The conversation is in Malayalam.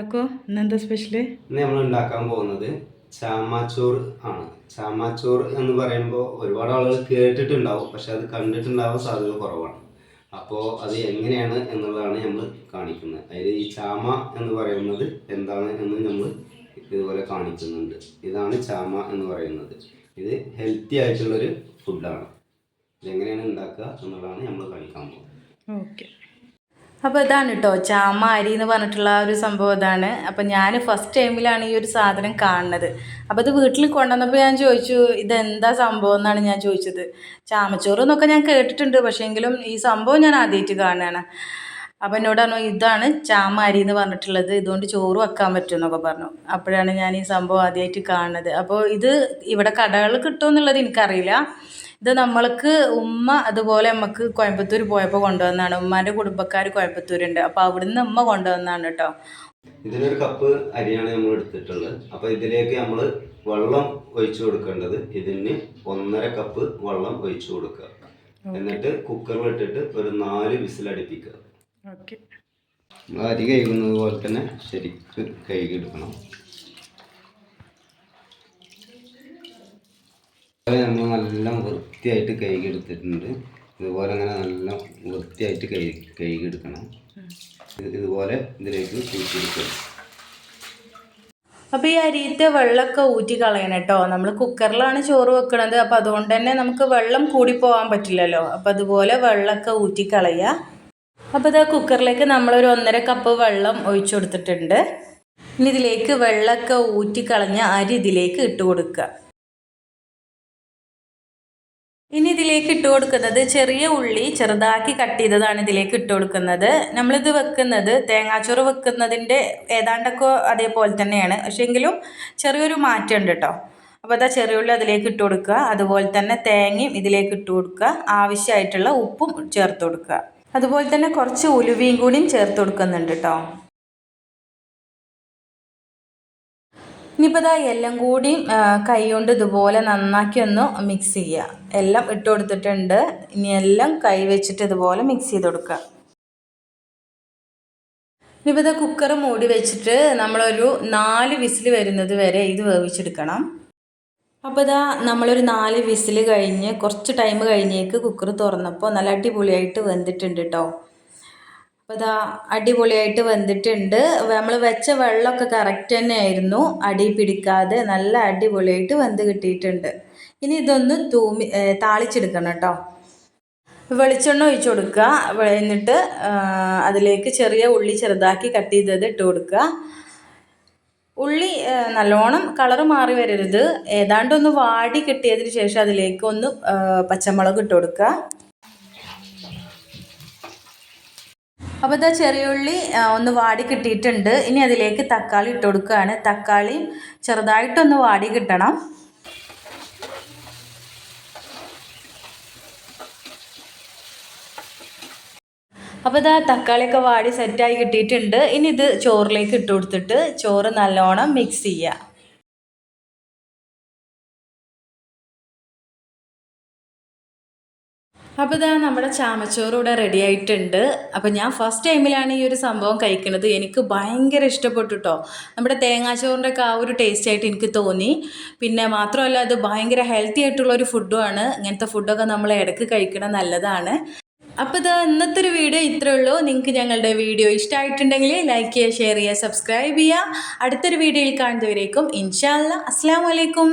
ഇന്നെന്താ സ്പെഷ്യൽ ഇന്ന് നമ്മൾ ഉണ്ടാക്കാൻ പോകുന്നത് ചാമാച്ചോർ ആണ്. ചാമാച്ചോർ എന്ന് പറയുമ്പോൾ ഒരുപാട് ആളുകൾ കേട്ടിട്ടുണ്ടാവും പക്ഷെ അത് കണ്ടിട്ടുണ്ടാവാൻ സാധ്യത കുറവാണ്. അപ്പോൾ അത് എങ്ങനെയാണ് എന്നുള്ളതാണ് നമ്മൾ കാണിക്കുന്നത്. അതിൽ ഈ ചാമ എന്ന് പറയുന്നത് എന്താണ് എന്ന് നമ്മൾ ഇതുപോലെ കാണിക്കുന്നുണ്ട്. ഇതാണ് ചാമ എന്ന് പറയുന്നത്. ഇത് ഹെൽത്തി ആയിട്ടുള്ളൊരു ഫുഡാണ് ഇതെങ്ങനെയാണ് ഉണ്ടാക്കുക എന്നുള്ളതാണ് നമ്മൾ കാണിക്കാൻ പോകുന്നത്. ഓക്കെ അപ്പോൾ ഇതാണ് കേട്ടോ ചാമ അരി എന്ന് പറഞ്ഞിട്ടുള്ള ഒരു സംഭവം ഇതാണ്. അപ്പോൾ ഞാൻ ഫസ്റ്റ് ടൈമിലാണ് ഈ ഒരു സാധനം കാണുന്നത്. അപ്പോൾ ഇത് വീട്ടിൽ കൊണ്ടുവന്നപ്പോൾ ഞാൻ ചോദിച്ചു ഇതെന്താ സംഭവം? എന്നാണ് ഞാൻ ചോദിച്ചത്. ചാമച്ചോറ് എന്നൊക്കെ ഞാൻ കേട്ടിട്ടുണ്ട് പക്ഷേ എങ്കിലും ഈ സംഭവം ഞാൻ ആദ്യമായിട്ട് കാണുകയാണ്. അപ്പം എന്നോട് പറഞ്ഞു ഇതാണ് ചാമാരി എന്ന് പറഞ്ഞിട്ടുള്ളത്. ഇതുകൊണ്ട് ചോറ് വെക്കാൻ പറ്റും എന്നൊക്കെ പറഞ്ഞു. അപ്പോഴാണ് ഞാൻ ഈ സംഭവം ആദ്യമായിട്ട് കാണുന്നത്. അപ്പോൾ ഇത് ഇവിടെ കടകൾ കിട്ടുമെന്നുള്ളത് എനിക്കറിയില്ല. ഇത് നമ്മൾക്ക് ഉമ്മ അതുപോലെ നമുക്ക് കോയമ്പത്തൂർ പോയപ്പോൾ കൊണ്ടുവന്നാണ്. ഉമ്മാന്റെ കുടുംബക്കാർ കോയമ്പത്തൂരുണ്ട്. അപ്പോൾ അവിടുന്ന് ഉമ്മ കൊണ്ടുവന്നാണ് കേട്ടോ ഇതിനൊരു കപ്പ് അരിയാണ് നമ്മൾ എടുത്തിട്ടുള്ളത്. അപ്പോൾ ഇതിലേക്ക് നമ്മൾ വെള്ളം ഒഴിച്ചു കൊടുക്കേണ്ടത് ഇതിന് ഒന്നര കപ്പ് വെള്ളം ഒഴിച്ചു കൊടുക്കുക. എന്നിട്ട് കുക്കറിൽ ഇട്ടിട്ട് ഒരു നാല് വിസിൽ അടുപ്പിക്കുക. അരി കഴുകുന്നത് പോലെ തന്നെ ശരിക്ക് കഴുകിയെടുക്കണം നമ്മൾ വൃത്തിയായിട്ട് കഴുകിയെടുത്തിട്ടുണ്ട് ഇതുപോലെ അങ്ങനെ നല്ല വൃത്തിയായിട്ട് കഴുകി എടുക്കണം. ഇതുപോലെ ഇതിലേക്ക് കൂട്ടിയെടുക്കണം അപ്പോൾ ഈ അരിയത്തെ വെള്ളമൊക്കെ ഊറ്റി കളയണം കേട്ടോ. നമ്മൾ കുക്കറിലാണ് ചോറ് വെക്കണത്. അപ്പോൾ അതുകൊണ്ട് തന്നെ നമുക്ക് വെള്ളം കൂടി പോകാൻ പറ്റില്ലല്ലോ. അപ്പോൾ അതുപോലെ വെള്ളമൊക്കെ ഊറ്റി കളയുക. അപ്പോൾ ഇതാ കുക്കറിലേക്ക് നമ്മളൊരു ഒന്നര കപ്പ് വെള്ളം ഒഴിച്ചു കൊടുത്തിട്ടുണ്ട്. ഇനി ഇതിലേക്ക് വെള്ളമൊക്കെ ഊറ്റി കളഞ്ഞ അരി ഇതിലേക്ക് ഇട്ട് കൊടുക്കുക. ഇനി ഇതിലേക്ക് ഇട്ട് കൊടുക്കുന്നത് ചെറിയ ഉള്ളി ചെറുതാക്കി കട്ട് ചെയ്തതാണ് ഇതിലേക്ക് ഇട്ട് കൊടുക്കുന്നത്. നമ്മളിത് വെക്കുന്നത് തേങ്ങാച്ചോറ് വെക്കുന്നതിന്റെ ഏതാണ്ടൊക്കെ അതേപോലെ തന്നെയാണ്. പക്ഷേ എങ്കിലും ചെറിയൊരു മാറ്റം ഉണ്ട് കേട്ടോ അപ്പോൾ അതാ ചെറിയ ഉള്ളി അതിലേക്ക് ഇട്ട് കൊടുക്കുക. അതുപോലെ തന്നെ തേങ്ങയും ഇതിലേക്ക് ഇട്ട് കൊടുക്കുക. ആവശ്യമായിട്ടുള്ള ഉപ്പും ചേർത്ത് കൊടുക്കുക. അതുപോലെ തന്നെ കുറച്ച് ഉലുവയും കൂടിയും ചേർത്ത് കൊടുക്കുന്നുണ്ട് കേട്ടോ ഇനിയിപ്പോൾ ഇതാ എല്ലാം കൂടി കൈ കൊണ്ട് ഇതുപോലെ നന്നാക്കി ഒന്ന് മിക്സ് ചെയ്യുക എല്ലാം ഇട്ട് കൊടുത്തിട്ടുണ്ട്. ഇനി എല്ലാം കൈ വെച്ചിട്ട് ഇതുപോലെ മിക്സ് ചെയ്ത് കൊടുക്കുക ഇനിയിപ്പോൾ ഇതാ കുക്കർ മൂടി വെച്ചിട്ട് നമ്മളൊരു നാല് വിസിൽ വരുന്നത് വരെ ഇത് വേവിച്ചെടുക്കണം. അപ്പോൾ ഇതാ നമ്മളൊരു നാല് വിസിൽ കഴിഞ്ഞ് കുറച്ച് ടൈം കഴിഞ്ഞേക്ക് കുക്കർ തുറന്നപ്പോൾ നല്ല അടിപൊളിയായിട്ട് വെന്തിട്ടുണ്ട് കേട്ടോ അപ്പോൾ ഇതാ അടിപൊളിയായിട്ട് വെന്തിട്ടുണ്ട് നമ്മൾ വെച്ച വെള്ളമൊക്കെ കറക്റ്റ് തന്നെയായിരുന്നു. അടി പിടിക്കാതെ നല്ല അടിപൊളിയായിട്ട് വെന്ത് കിട്ടിയിട്ടുണ്ട്. ഇനി ഇതൊന്ന് തൂമി താളിച്ചെടുക്കണം കേട്ടോ. വെളിച്ചെണ്ണ ഒഴിച്ചു കൊടുക്കുക. വെന്നിട്ട് അതിലേക്ക് ചെറിയ ഉള്ളി ചെറുതാക്കി കട്ട് ചെയ്തത് ഇട്ട് കൊടുക്കുക. ഉള്ളി നല്ലോണം കളറ് മാറി വരരുത്. ഏതാണ്ടൊന്ന് വാടി കിട്ടിയതിന് ശേഷം അതിലേക്ക് ഒന്ന് പച്ചമുളക് ഇട്ട് കൊടുക്കുക. അപ്പോൾ ഇതാ ചെറിയുള്ളി ഒന്ന് വാടി കിട്ടിയിട്ടുണ്ട്. ഇനി അതിലേക്ക് തക്കാളി ഇട്ട് കൊടുക്കുകയാണ്. തക്കാളി ചെറുതായിട്ടൊന്ന് വാടി കിട്ടണം. അപ്പോൾ ഇതാ തക്കാളിയൊക്കെ വാടി സെറ്റായി കിട്ടിയിട്ടുണ്ട്. ഇനി ഇത് ചോറിലേക്ക് ഇട്ട് കൊടുത്തിട്ട് ചോറ് നല്ലോണം മിക്സ് ചെയ്യുക അപ്പോൾ ഇതാ നമ്മുടെ ചാമച്ചോറ് ഇവിടെ റെഡി ആയിട്ടുണ്ട്. അപ്പോൾ ഞാൻ ഫസ്റ്റ് ടൈമിലാണ് ഈ ഒരു സംഭവം കഴിക്കുന്നത്. എനിക്ക് ഭയങ്കര ഇഷ്ടപ്പെട്ടു കേട്ടോ നമ്മുടെ തേങ്ങാച്ചോറിന്റെ ഒക്കെ ആ ഒരു ടേസ്റ്റ് ആയിട്ട് എനിക്ക് തോന്നി. പിന്നെ മാത്രമല്ല അത് ഭയങ്കര ഹെൽത്തി ആയിട്ടുള്ള ഒരു ഫുഡുമാണ് ഇങ്ങനത്തെ ഫുഡൊക്കെ നമ്മൾ ഇടയ്ക്ക് കഴിക്കണം നല്ലതാണ്. അപ്പോൾ ഇത് ഇന്നത്തെ ഒരു വീഡിയോ ഇത്രേ ഉള്ളൂ. നിങ്ങൾക്ക് ഞങ്ങളുടെ വീഡിയോ ഇഷ്ടമായിട്ടുണ്ടെങ്കിൽ ലൈക്ക് ചെയ്യുക ഷെയർ ചെയ്യുക സബ്സ്ക്രൈബ് ചെയ്യുക. അടുത്തൊരു വീഡിയോയിൽ കാണുന്നവരേക്കും ഇൻഷാല്ല അസ്സാം വലൈക്കും